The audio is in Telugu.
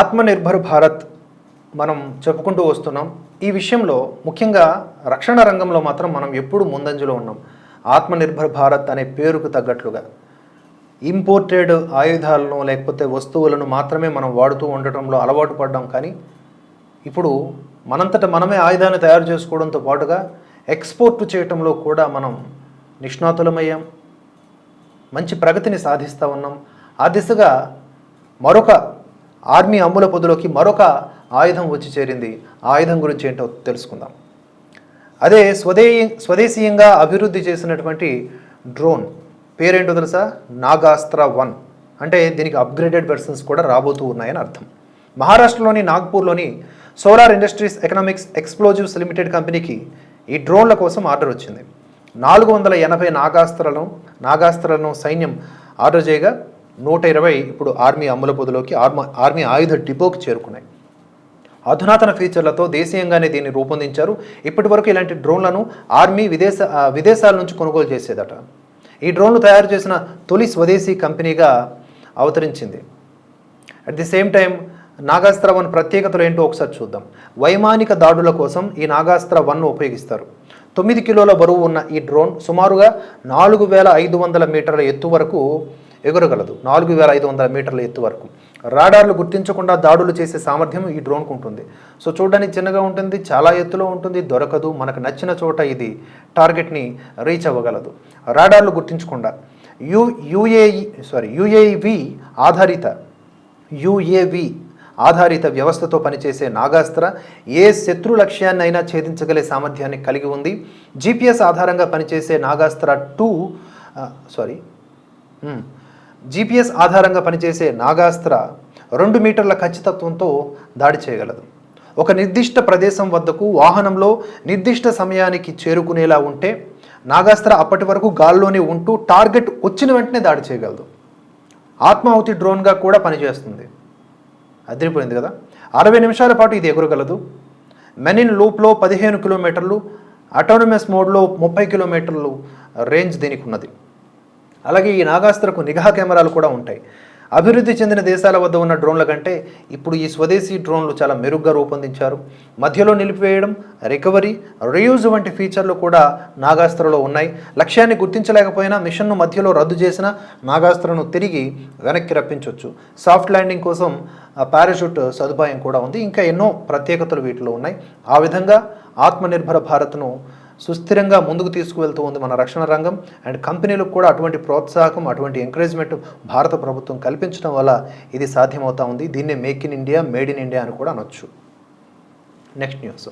ఆత్మనిర్భర్ భారత్ మనం చెప్పుకుంటూ వస్తున్నాం. ఈ విషయంలో ముఖ్యంగా రక్షణ రంగంలో మాత్రం మనం ఎప్పుడు ముందంజలో ఉన్నాం. ఆత్మనిర్భర్ భారత్ అనే పేరుకు తగ్గట్లుగా. ఇంపోర్టెడ్ ఆయుధాలను లేకపోతే వస్తువులను మాత్రమే మనం వాడుతూ ఉండటంలో అలవాటు పడ్డాం కానీ ఇప్పుడు మనంతట మనమే ఆయుధాన్ని తయారు చేసుకోవడంతో పాటుగా ఎక్స్పోర్ట్ చేయటంలో కూడా మనం నిష్ణాతులమయ్యాం. మంచి ప్రగతిని సాధిస్తూ ఉన్నాం. ఆ దిశగా మరొక ఆర్మీ అమ్ముల పొదులోకి మరొక ఆయుధం వచ్చి చేరింది. ఆయుధం గురించి ఏంటో తెలుసుకుందాం. అదే స్వదే స్వదేశీయంగా అభివృద్ధి చేసినటువంటి డ్రోన్ పేరేంటో తెలుసా? నాగాస్త్ర వన్. అంటే దీనికి అప్గ్రేడెడ్ వెర్షన్స్ కూడా రాబోతూ ఉన్నాయని అర్థం. మహారాష్ట్రలోని నాగ్పూర్లోని solar industries economics explosives limited కంపెనీకి ఈ డ్రోన్ల కోసం ఆర్డర్ వచ్చింది. నాలుగు వందల ఎనభై నాగాస్త్రలను నాగాస్త్రలను సైన్యం ఆర్డర్ చేయగా నూట ఇరవై ఇప్పుడు ఆర్మీ అమ్ముల పొదిలోకి ఆర్మీ ఆర్మీ ఆయుధ డిపోకి చేరుకున్నాయి. అధునాతన ఫీచర్లతో దేశీయంగానే దీన్ని రూపొందించారు. ఇప్పటి వరకు ఇలాంటి డ్రోన్లను ఆర్మీ విదేశ విదేశాల నుంచి కొనుగోలు చేసేదట. ఈ డ్రోన్లు తయారు చేసిన తొలి స్వదేశీ కంపెనీగా అవతరించింది. At the same time Nagastra one ప్రత్యేకతలు ఏంటో ఒకసారి చూద్దాం. వైమానిక దాడుల కోసం ఈ నాగాస్త్ర వన్ ఉపయోగిస్తారు. తొమ్మిది కిలోల బరువు ఉన్న ఈ డ్రోన్ సుమారుగా నాలుగు వేల ఐదు వందల మీటర్ల ఎత్తు వరకు ఎగురగలదు. నాలుగు వేల ఐదు వందల మీటర్ల ఎత్తు వరకు. రాడార్లు గుర్తించకుండా దాడులు చేసే సామర్థ్యం ఈ డ్రోన్కు ఉంటుంది. సో చూడడానికి చిన్నగా ఉంటుంది చాలా ఎత్తులో ఉంటుంది దొరకదు. మనకు నచ్చిన చోట ఇది టార్గెట్ని రీచ్ అవ్వగలదు. రాడార్లు గుర్తించకుండా. యు యుఏఈ సారీ యుఏవి ఆధారిత. యుఏవి ఆధారిత వ్యవస్థతో పనిచేసే నాగాస్త్ర ఏ శత్రు లక్ష్యాన్నైనా ఛేదించగలే సామర్థ్యాన్ని కలిగి ఉంది. జీపీఎస్ ఆధారంగా పనిచేసే Nagastra two sorry hmm. GPS ఆధారంగా పనిచేసే నాగాస్త్ర రెండు మీటర్ల ఖచ్చితత్వంతో దాడి చేయగలదు. ఒక నిర్దిష్ట ప్రదేశం వద్దకు వాహనంలో నిర్దిష్ట సమయానికి చేరుకునేలా ఉంటే నాగాస్త్ర అప్పటి వరకు గాల్లోనే ఉంటూ టార్గెట్ వచ్చిన వెంటనే దాడి చేయగలదు. ఆత్మాహుతి డ్రోన్గా కూడా పనిచేస్తుంది. అదిరిపోయింది కదా. అరవై నిమిషాల పాటు ఇది ఎగురగలదు. మెనిన్ లూప్లో పదిహేను కిలోమీటర్లు అటోనమస్ మోడ్లో ముప్పై కిలోమీటర్లు రేంజ్ దీనికి ఉన్నది అలాగే ఈ నాగాస్త్రకు నిఘా కెమెరాలు కూడా ఉంటాయి. అభివృద్ధి చెందిన దేశాల వద్ద ఉన్న డ్రోన్ల కంటే ఇప్పుడు ఈ స్వదేశీ డ్రోన్లు చాలా మెరుగ్గా రూపొందించారు. మధ్యలో నిలిపివేయడం రికవరీ రీయూజ్ వంటి ఫీచర్లు కూడా నాగాస్త్రలో ఉన్నాయి. లక్ష్యాన్ని గుర్తించలేకపోయినా మిషన్ను మధ్యలో రద్దు చేసిన నాగాస్త్రను తిరిగి వెనక్కి రప్పించవచ్చు సాఫ్ట్ ల్యాండింగ్ కోసం పారాషూట్ సదుపాయం కూడా ఉంది. ఇంకా ఎన్నో ప్రత్యేకతలు వీటిలో ఉన్నాయి. ఆ విధంగా ఆత్మనిర్భర భారత్ను సుస్థిరంగా ముందుకు తీసుకువెళ్తూ ఉంది మన రక్షణ రంగం. అండ్ కంపెనీలకు కూడా అటువంటి ప్రోత్సాహం అటువంటి ఎంకరేజ్మెంట్ భారత ప్రభుత్వం కల్పించడం వల్ల ఇది సాధ్యమవుతా ఉంది. దీన్నే make in India made in India అని కూడా అనొచ్చు. Next news.